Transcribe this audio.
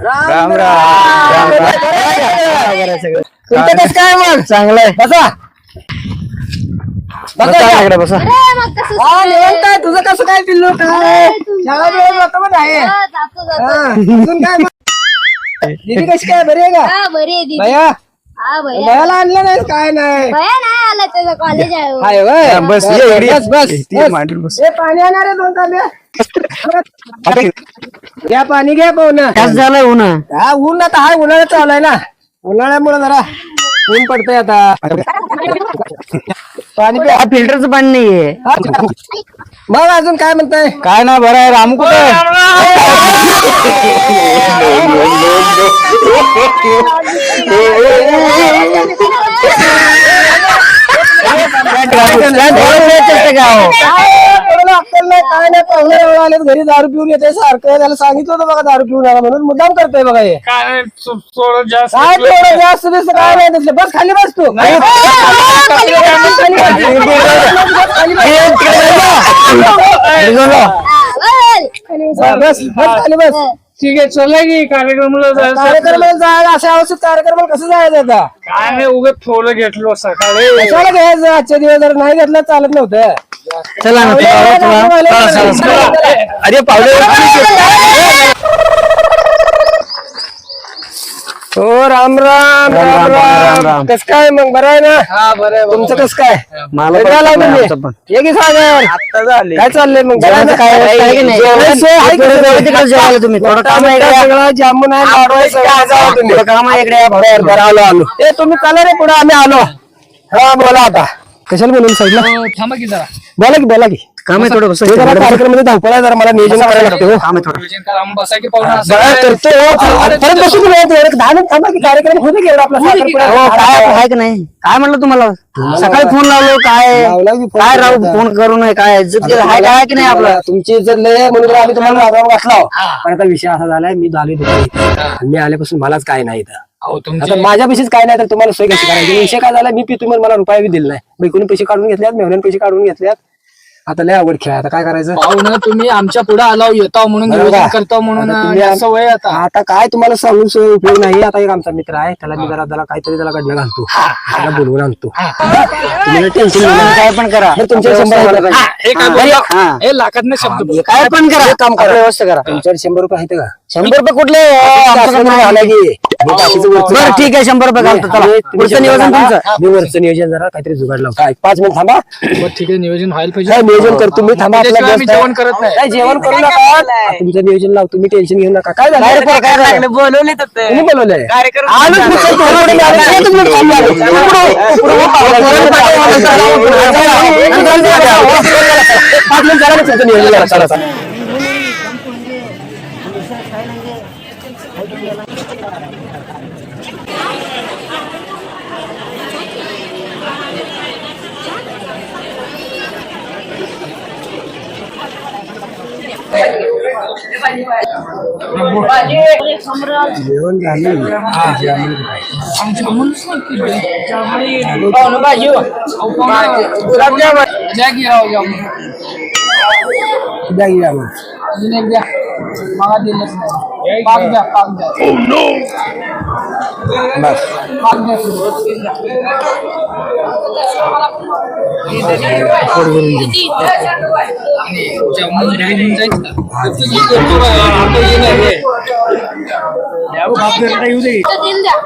राम राम राम. राम. तुमचं कसं काय मग चांगलं आहे? बसा. बसा बसा इकडे. बसा. अरे मग कसं हा निवांत आहे. तुझं कसं काय पिल्लू? काय शाळा बिळा जातो पण आहे. हा, जातो जातो. अजून काय मग? दीदी कशी काय? बरी आहे का? हा बरी आहे दीदी. भैया? हा भैया भैयाला आणलं नाही काय नाही. भैया नाही आला त्याचं कॉलेज आहे. हाय बस, बस ये इकडे. बस बस इथे बस. मांडीवर बस. ए, पाणी आणणार आहे दोन तांब्या घ्या पाणी घ्या पाहुणं. कसं झालंय उन्हा हा ऊन आता हाय उन्हाळ्यात चालू आहे ना. उन्हाळ्यामुळे जरा ऊन पडतंय आता. पाणी प्या. फिल्टरचं पाणी नाहीये. मग अजून काय म्हणताय? काय ना बरं आहे. रामू कुठे काय कोणाला अक्कल नाही काय नाही पाहुणे एवढं आलेत घरी दारू पिऊन येते सारखं. त्याला सांगितलं होतं बघा दारू पिऊन आला म्हणून. मुद्दाम करतोय बघा हे. काय थो- थोडं जास्त काय थोडं जास्त बिस्त काय नाही बस खाली बस तू. खाली बस. खाली बस. खाली बस. बोल. बस बस खाली बस. ठीक आहे चला की कार्यक्रमाला जायचं कार्यक्रमाला जायला अशा अवस्थेत कार्यक्रमाला कसं जायचं आता? काय नाही थोडं घेतलो सकाळी. कशाला घ्यायचं? आजच्या दिवस जर नाही घेतलं चालत नव्हतं. चला ना चला, चला. चला, चला, चला. अरे पावले हो राम राम राम राम, राम, राम राम. कस काय मग बरं आहे ना हा बरं तुमचं कस काय मला वेगळं पण लावलं आमचं मी. पण. ये की सागर आता झाले काय चाललंय मग? जेवणाचं काय आहे की नाही? जेवण सोय आहे का इकडे सगळं? तिकडे जेवायला तुम्ही. थोडं काम आहे का? सगळं जामुन आहे लाडू आहे, सगळं आहे, जावा तुम्ही. थोडं काम आहे इकडे या, बरं आलो आलो ए तुम्ही कलर आहे पुढे आम्ही आलो हा बोला आता कशाला बोलून साईडला थांबा की जरा बोला की बोला की. काम आहे थोडं बसा हे जरा कार्यक्रमामध्ये धावपळ आहे जरा मला नियोजन करायला लागतं हो. काम आहे थोडं. नियोजन करा मग बसा की पाहुणा बरं, करतो हो. परत बसू. तुम्ही आता. एक दहा मिनिट थांबा की कार्यक्रम होते की एवढा आपला साखरपुडा. काय आहे की नाही? काय म्हणलं तुम्हाला? सकाळी फोन लावलो काय? लावला की फोन काय राहू. फोन करू नये काय? इज्जत हाय काय की नाही आपलं? तुमची इज्जत लय आहे म्हणून तर आम्ही तुम्हाला मागावर हो. पण आता विषय असा झालाय मी झाले मी आल्यापासून मलाच काय नाही इथं. अहो आता तुमचे माझ्यापाशीच काय नाही तर तुम्हाला सोय कशी करायची? विषय काय झाला? मी पी तुम्ही मला रुपया बी दिला नाही. बायकोनी पैसे काढून घेतल्यात मेहण्याने पैसे काढून घेतल्यात आता लय आवड खेळ आता काय करायचं? पाहुणं तुम्ही आमच्या पुढे आलाव येतो म्हणून बरोबर. नियोजन करतो म्हणून आता तुम्ही या सवय आता. आता काय तुम्हाला सांगून सोय उपयोग नाही. आता एक आमचा मित्र आहे त्याला मी जरा त्याला काहीतरी त्याला घडणं घालतो. त्याला बोलवून आणतो. तुम्ही टेन्शन घेऊ नका. काय पण करा. तुमच्या शंभर व्यवस्था रुपये. हा, हे काय हा. बोलला? हा. हे लाखात शब्द बोल. काय पण करा. काम करा. व्यवस्था करा. तुमच्याकडे शंभर रुपये आहेत का? शंभर रुपये कुठले? अहो, आमच्याकडे आमच्याकडे नाही. आला की. मी बाकीचं वरचं- बरं ठीक आहे शंभर रुपये घालतो चला. तुम्ही- तुम्ही पुढचं शंभर नियोजन घाला. तुमचं. मी वरचं नियोजन जरा काहीतरी जुगाड लावतो. काय पाच मिनिट थांबा. बरं, ठीक आहे नियोजन व्हायला पाहिजे. नियोजन करतो मी थांबा आपला त्याशिवाय आम्ही guest आहे. जेवण करत नाही. नाही, जेवण करू नका. तुमचं नियोजन लावतो तुम्ही टेन्शन घेऊ नका. काय झालं? काय रे पोरं, काय झालं? कोणी बोलवलंय. कार्यक्रम आलोच मी सर, थोडं पुढे आलो. एकच मिनिट थांबा. पुढे, पुढे, पुढे, पुढे, पाच मिनिट झाला ना तुमचं नियोजन करा. चला, चला. जेवण झालं पाहुणं भाजी हो. अहो, पाहुणं, गुलाबजामुन. द्या की राव जामुन. द्या की जेवण. अजून एक द्या मला दिलंच नाही पाक द्या पाक द्या बस पाक द्या आणि जामुन घरी घेऊन जायचं का? फक्त जे करतो बा, आता हे नाही रे. द्या बा, बाप घरी येऊ दे. तर दिल द्या